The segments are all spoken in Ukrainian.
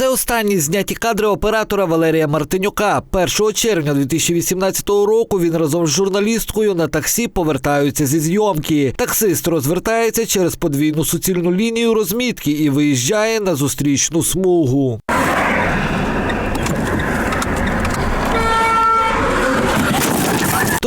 Це останні зняті кадри оператора Валерія Мартинюка. 1 червня 2018 року він разом з журналісткою на таксі повертаються зі зйомки. Таксист розвертається через подвійну суцільну лінію розмітки і виїжджає на зустрічну смугу.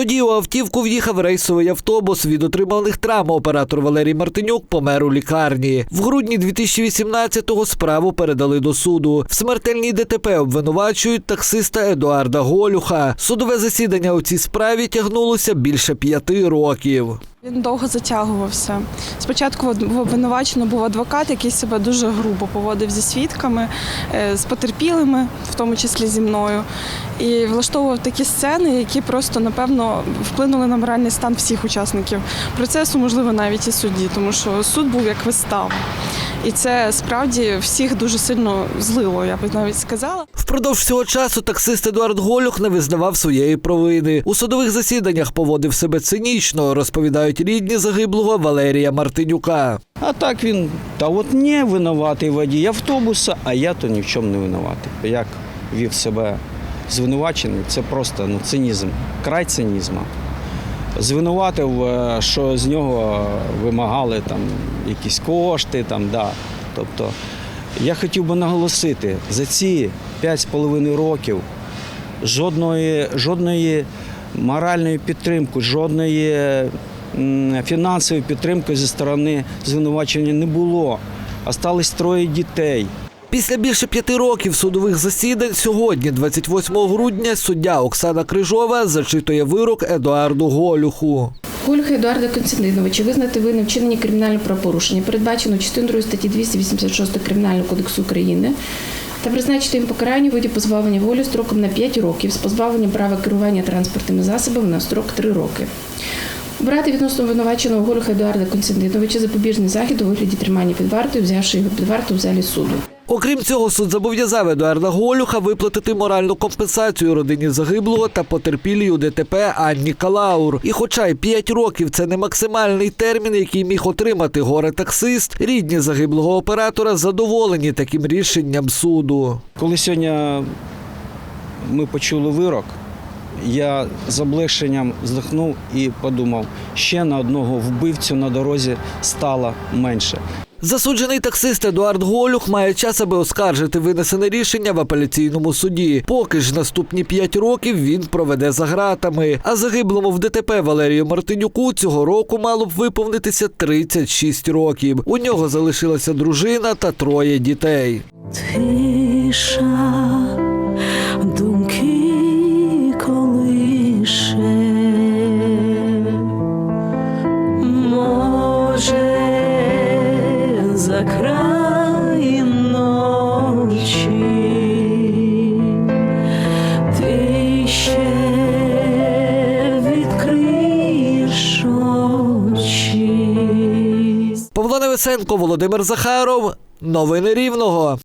Тоді у автівку в'їхав рейсовий автобус. Від отриманих травм оператор Валерій Мартинюк помер у лікарні. В грудні 2018-го справу передали до суду. В смертельній ДТП обвинувачують таксиста Едуарда Голюха. Судове засідання у цій справі тягнулося більше п'яти років. Він довго затягувався. Спочатку в обвинувачено був адвокат, який себе дуже грубо поводив зі свідками, е, з потерпілими, в тому числі зі мною, і влаштовував такі сцени, які просто напевно вплинули на моральний стан всіх учасників процесу, можливо, навіть і судді, тому що суд був як вистава. І це справді всіх дуже сильно злило, я би навіть сказала. Впродовж цього часу таксист Едуард Голюх не визнавав своєї провини. У судових засіданнях поводив себе цинічно, розповідають рідні загиблого Валерія Мартинюка. А так він, та от не винуватий водій автобуса, а я то ні в чому не винуватий. Як вів себе звинувачений, це просто ну, цинізм, край цинізму. Звинуватив, е, що з нього вимагали там якісь кошти. Там, да. Тобто, я хотів би наголосити, за ці 5,5 років жодної, жодної моральної підтримки, жодної фінансової підтримки зі сторони звинувачення не було. Остались троє дітей. Після більше п'яти років судових засідань сьогодні, 28 грудня, суддя Оксана Крижова зачитує вирок Едуарду Голюху. Гольга Едуарда Константиновича визнати винним вчинення кримінального правопорушення, передбачено частиною 2 статті 286 Кримінального кодексу України, та призначити їм покарання у виді позбавлення волі строком на 5 років з позбавленням права керування транспортними засобами на строк 3 роки. Обрати відносно обвинуваченого Гольга Едуарда Константиновича запобіжний захід у вигляді тримання під вартою, взявши його під варту в залі суду. Окрім цього, суд зобов'язав Едуарда Голюха виплатити моральну компенсацію родині загиблого та потерпілій у ДТП Анні Калаур. І хоча й 5 років це не максимальний термін, який міг отримати горе-таксист, рідні загиблого оператора задоволені таким рішенням суду. Коли сьогодні ми почули вирок, я з облегшенням здихнув і подумав, ще на одного вбивцю на дорозі стало менше. Засуджений таксист Едуард Голюх має час, аби оскаржити винесене рішення в апеляційному суді. Поки ж наступні п'ять років він проведе за ґратами. А загиблому в ДТП Валерію Мартинюку цього року мало б виповнитися 36 років. У нього залишилася дружина та троє дітей. Тиша, за край ночі ти ще Володимир Захаров. Новини Рівного.